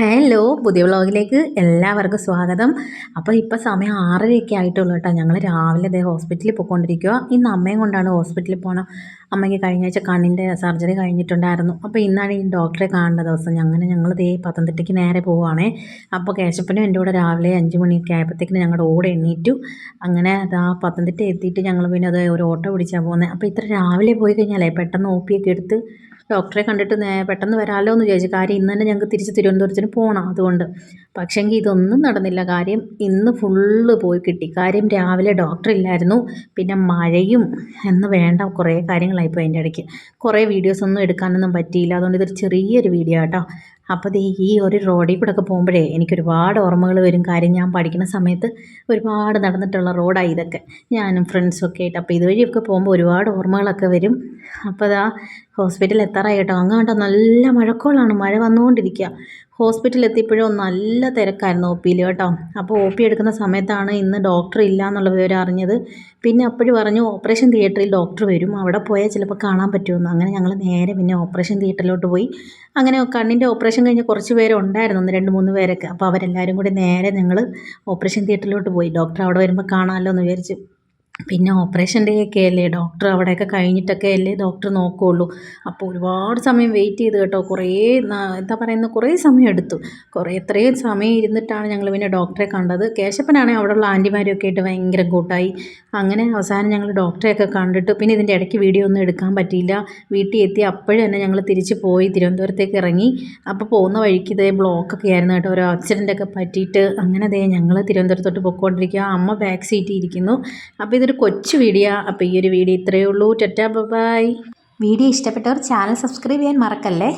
Hello പുതിയ വ്ലോഗിലേക്ക് എല്ലാവർക്കും സ്വാഗതം. അപ്പോൾ ഇപ്പോൾ സമയം ആറരയൊക്കെ ആയിട്ടുള്ളൂ കേട്ടോ. ഞങ്ങൾ രാവിലെ അതേ ഹോസ്പിറ്റലിൽ പോയിക്കൊണ്ടിരിക്കുക ഇന്ന് അമ്മയും കൊണ്ടാണ് ഹോസ്പിറ്റലിൽ പോകണം അമ്മയ്ക്ക് കഴിഞ്ഞ ആഴ്ച കണ്ണിന്റെ സർജറി കഴിഞ്ഞിട്ടുണ്ടായിരുന്നു. അപ്പോൾ ഇന്നാണ് ഈ ഡോക്ടറെ കാണേണ്ട ദിവസം. അങ്ങനെ ഞങ്ങൾ ദേ പത്തനംതിട്ടയ്ക്ക് നേരെ പോവുകയാണേ അപ്പോൾ കേശപ്പനും എന്റെ കൂടെ രാവിലെ അഞ്ച് മണിയൊക്കെ ആയപ്പോഴത്തേക്കിന് ഞങ്ങളുടെ ഓടെ എണ്ണീറ്റു അങ്ങനെ ആ പത്തനംതിട്ട എത്തിയിട്ട് ഞങ്ങൾ പിന്നെ അത് ഒരു ഓട്ടോ പിടിച്ചാൽ പോകുന്നത് അപ്പോൾ ഇത്ര രാവിലെ പോയി കഴിഞ്ഞാലേ പെട്ടെന്ന് ഒ പിയൊക്കെ എടുത്ത് ഡോക്ടറെ കണ്ടിട്ട് പെട്ടെന്ന് വരാമല്ലോ എന്ന് ചോദിച്ചു കാര്യം ഇന്ന് തന്നെ ഞങ്ങൾക്ക് തിരിച്ച് തിരുവനന്തപുരത്തിന് പോകണം അതുകൊണ്ട്. പക്ഷേങ്കിൽ ഇതൊന്നും നടന്നില്ല. കാര്യം ഇന്ന് ഫുള്ള് പോയി കിട്ടി. കാര്യം രാവിലെ ഡോക്ടർ ഇല്ലായിരുന്നു. പിന്നെ മഴയും എന്ന് വേണ്ട കുറേ കാര്യങ്ങളായിപ്പോൾ അതിന്റെ ഇടയ്ക്ക് കുറേ വീഡിയോസ് ഒന്നും എടുക്കാനൊന്നും പറ്റിയില്ല. അതുകൊണ്ട് ഇതൊരു ചെറിയൊരു വീഡിയോ കേട്ടോ അപ്പോൾ ഈ ഒരു റോഡിൽ കൂടെ ഒക്കെ പോകുമ്പോഴേ എനിക്ക് ഒരുപാട് ഓർമ്മകൾ വരും. കാര്യം ഞാൻ പഠിക്കുന്ന സമയത്ത് ഒരുപാട് നടന്നിട്ടുള്ള റോഡാണ് ഇതൊക്കെ. ഞാനും ഫ്രണ്ട്സും ഒക്കെ ആയിട്ട്. അപ്പോൾ ഇതുവഴിയൊക്കെ പോകുമ്പോൾ ഒരുപാട് ഓർമ്മകളൊക്കെ വരും. അപ്പോൾ അതാ ഹോസ്പിറ്റലിൽ എത്താറായി കേട്ടോ. അങ്ങോട്ടോ നല്ല മഴക്കോളാണ്. മഴ വന്നുകൊണ്ടിരിക്കുക ഹോസ്പിറ്റലിൽ എത്തിയപ്പോഴും നല്ല തിരക്കായിരുന്നു ഒ പിയിൽ കേട്ടോ. അപ്പോൾ ഒ പി എടുക്കുന്ന സമയത്താണ് ഇന്ന് ഡോക്ടർ ഇല്ല എന്നുള്ള വിവരം അറിഞ്ഞത്. പിന്നെ അപ്പോഴും പറഞ്ഞു ഓപ്പറേഷൻ തിയേറ്ററിൽ ഡോക്ടർ വരും. അവിടെ പോയാൽ ചിലപ്പോൾ കാണാൻ പറ്റുമെന്ന്. അങ്ങനെ ഞങ്ങൾ നേരെ പിന്നെ ഓപ്പറേഷൻ തിയേറ്ററിലോട്ട് പോയി. അങ്ങനെ കണ്ണിന്റെ ഓപ്പറേഷൻ കഴിഞ്ഞ് കുറച്ച് പേരുണ്ടായിരുന്നു ഒന്ന് രണ്ട് മൂന്ന് പേരൊക്കെ. അപ്പോൾ അവരെല്ലാവരും കൂടി നേരെ ഞങ്ങൾ ഓപ്പറേഷൻ തിയേറ്ററിലോട്ട് പോയി. ഡോക്ടർ അവിടെ വരുമ്പോൾ കാണാമല്ലോ എന്ന് വിചാരിച്ച് പിന്നെ ഓപ്പറേഷൻ ഡേ ഒക്കെ അല്ലേ? ഡോക്ടർ അവിടെയൊക്കെ കഴിഞ്ഞിട്ടൊക്കെ അല്ലേ ഡോക്ടർ നോക്കുകയുള്ളൂ അപ്പോൾ ഒരുപാട് സമയം വെയിറ്റ് ചെയ്ത് കേട്ടോ. കുറേ എന്താ പറയുന്നത് കുറേ സമയം എടുത്തു. കുറേ എത്രയും സമയം ഇരുന്നിട്ടാണ് ഞങ്ങൾ പിന്നെ ഡോക്ടറെ കണ്ടത്. കേശപ്പനാണെങ്കിൽ അവിടെയുള്ള ആന്റിമാരൊക്കെ ആയിട്ട് ഭയങ്കര കൂട്ടായി. അങ്ങനെ അവസാനം ഞങ്ങൾ ഡോക്ടറെയൊക്കെ കണ്ടിട്ട് പിന്നെ ഇതിന്റെ ഇടയ്ക്ക് വീഡിയോ ഒന്നും എടുക്കാൻ പറ്റിയില്ല. വീട്ടിൽ എത്തി അപ്പോഴും തന്നെ ഞങ്ങൾ തിരിച്ച് പോയി. തിരുവനന്തപുരത്തേക്ക് ഇറങ്ങി. അപ്പോൾ പോകുന്ന വഴിക്ക് ഇതേ ബ്ലോക്കൊക്കെ ആയിരുന്നു കേട്ടോ. ഓരോ ആക്സിഡന്റ് പറ്റിയിട്ട് അങ്ങനെ അതേ ഞങ്ങൾ തിരുവനന്തപുരത്തോട്ട് പോയിക്കൊണ്ടിരിക്കുക. അമ്മ ബാക്ക് സീറ്റിൽ ഇരിക്കുന്നു. അപ്പോൾ ഇതൊരു കൊച്ചു വീഡിയോ അപ്പോൾ ഈ ഒരു വീഡിയോ ഇത്രയേ ഉള്ളൂ. Ta ta bye. വീഡിയോ ഇഷ്ടപ്പെട്ടവർ ചാനൽ സബ്സ്ക്രൈബ് ചെയ്യാൻ മറക്കല്ലേ?